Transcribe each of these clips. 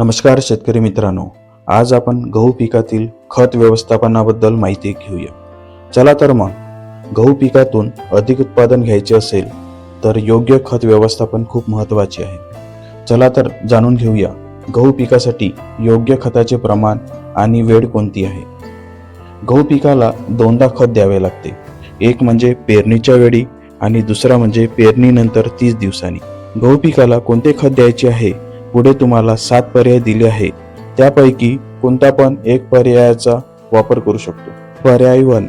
नमस्कार शेतकरी मित्रांनो आज आपण गहू पिकातील खत व्यवस्थापनाबद्दल माहिती घेऊया. चला तर मग गहू पिकातून अधिक उत्पादन घ्यायचे असेल तर योग्य खत व्यवस्थापन खूप महत्त्वाचे आहे. चला तर जाणून घेऊया गहू पिकासाठी योग्य खताचे प्रमाण आणि वेळ कोणती आहे? गहू पिकाला दोनदा खत द्यावे लागते. एक म्हणजे पेरणीच्या वेळी आणि दुसरा म्हणजे पेरणीनंतर तीस दिवसांनी. गहू पिकाला कोणते खत द्यायचे आहे? पुढे तुम्हाला सात पर्याय दिले आहे त्यापैकी कोणता पण एक पर्यायाचा वापर करू शकतो. पर्याय वन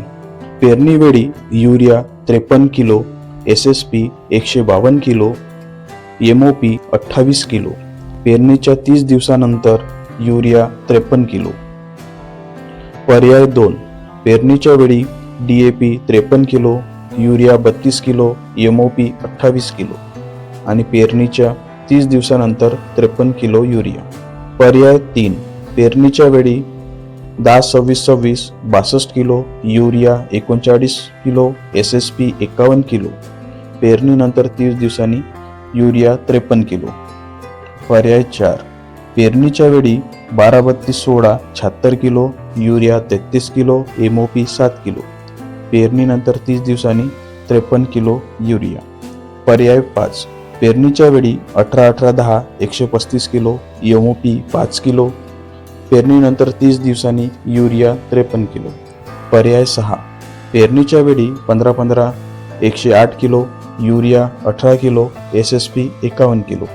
पेरणीवेळी युरिया त्रेपन्न किलो एस एस पी एकशे बावन्न किलो एम ओ पी अठ्ठावीस किलो पेरणीच्या तीस दिवसानंतर युरिया त्रेपन्न किलो. पर्याय दोन पेरणीच्या वेळी डी ए पी त्रेपन्न किलो युरिया बत्तीस किलो एम ओ पी अठ्ठावीस किलो आणि पेरणीच्या तीस दिवसानंतर त्रेपन्न किलो युरिया. पर्याय तीन. पेरणीच्या वेळी दहा सव्वीस सव्वीस बासष्ट किलो युरिया एकोणचाळीस किलो एस एस पी एकावन्न किलो. पेरणीनंतर तीस दिवसांनी युरिया त्रेपन्न किलो. पर्याय चार. पेरणीच्या वेळी बारा बत्तीस सोळा शहात्तर किलो युरिया तेहतीस किलो एम ओ पी सात किलो. पेरणीनंतर तीस दिवसांनी त्रेपन्न किलो युरिया. पर्याय पाच. पेरणीच्या वेळी अठरा अठरा दहा एकशे पस्तीस किलो एम ओ पी पाच किलो पेरणीनंतर तीस दिवसांनी युरिया त्रेपन्न किलो. पर्याय सहा. पेरणीच्या वेळी पंधरा पंधरा एकशे आठ किलो युरिया अठरा किलो एस एस पी एकावन्न किलो.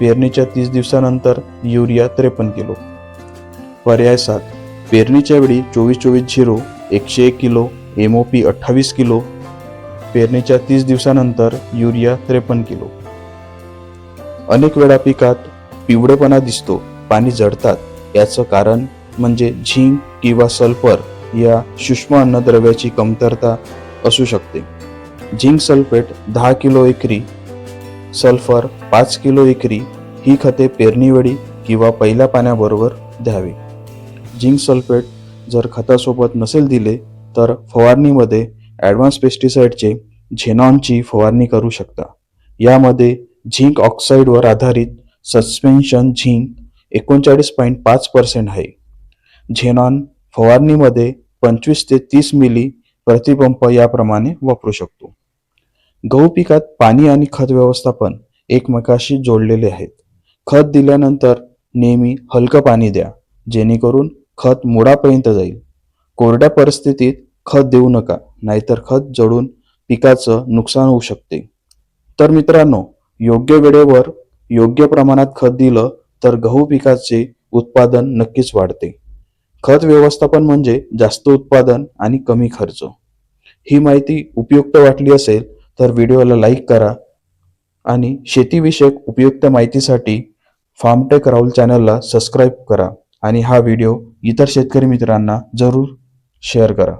पेरणीच्या तीस दिवसानंतर युरिया त्रेपन्न किलो. पर्याय सात. पेरणीच्या वेळी चोवीस चोवीस झिरो एकशे एक किलो एम ओ पी अठ्ठावीस किलो. पेरणीच्या तीस दिवसानंतर युरिया त्रेपन्न किलो. अनेक वेळा पिकात पिवळेपणा दिसतो पाणी जडतात. याचं कारण म्हणजे झिंक किंवा सल्फर या सूक्ष्म अन्नद्रव्याची कमतरता असू शकते. झिंक सल्फेट दहा किलो एकरी सल्फर पाच किलो एकरी ही खते पेरणीवेळी किंवा पहिल्या पाण्याबरोबर द्यावी. झिंक सल्फेट जर खतासोबत नसेल दिले तर फवारणीमध्ये ॲडव्हान्स पेस्टिसाइडचे झेनॉनची फवारणी करू शकता. यामध्ये झिंक ऑक्साईडवर आधारित सस्पेन्शन झिंक एकोणचाळीस पॉईंट पाच पर्सेंट आहे. झेनॉन फवारणीमध्ये पंचवीस ते तीस मिली प्रतिपंप याप्रमाणे वापरू शकतो. गहू पिकात पाणी आणि खत व्यवस्थापन एकमेकाशी जोडलेले आहेत. खत दिल्यानंतर नेहमी हलकं पाणी द्या जेणेकरून खत मुळापर्यंत जाईल. कोरड्या परिस्थितीत खत देऊ नका नाहीतर खत जळून पिकाचं नुकसान होऊ शकते. तर मित्रांनो योग्य वेळेवर योग्य प्रमाणात खत दिलं तर गहू पिकाचे उत्पादन नक्कीच वाढते. खत व्यवस्थापन म्हणजे जास्त उत्पादन आणि कमी खर्च. ही माहिती उपयुक्त वाटली असेल तर व्हिडिओला लाईक करा आणि शेतीविषयक उपयुक्त माहितीसाठी फार्मटेक राहुल चॅनलला सबस्क्राईब करा आणि हा व्हिडिओ इतर शेतकरी मित्रांना जरूर शेअर करा.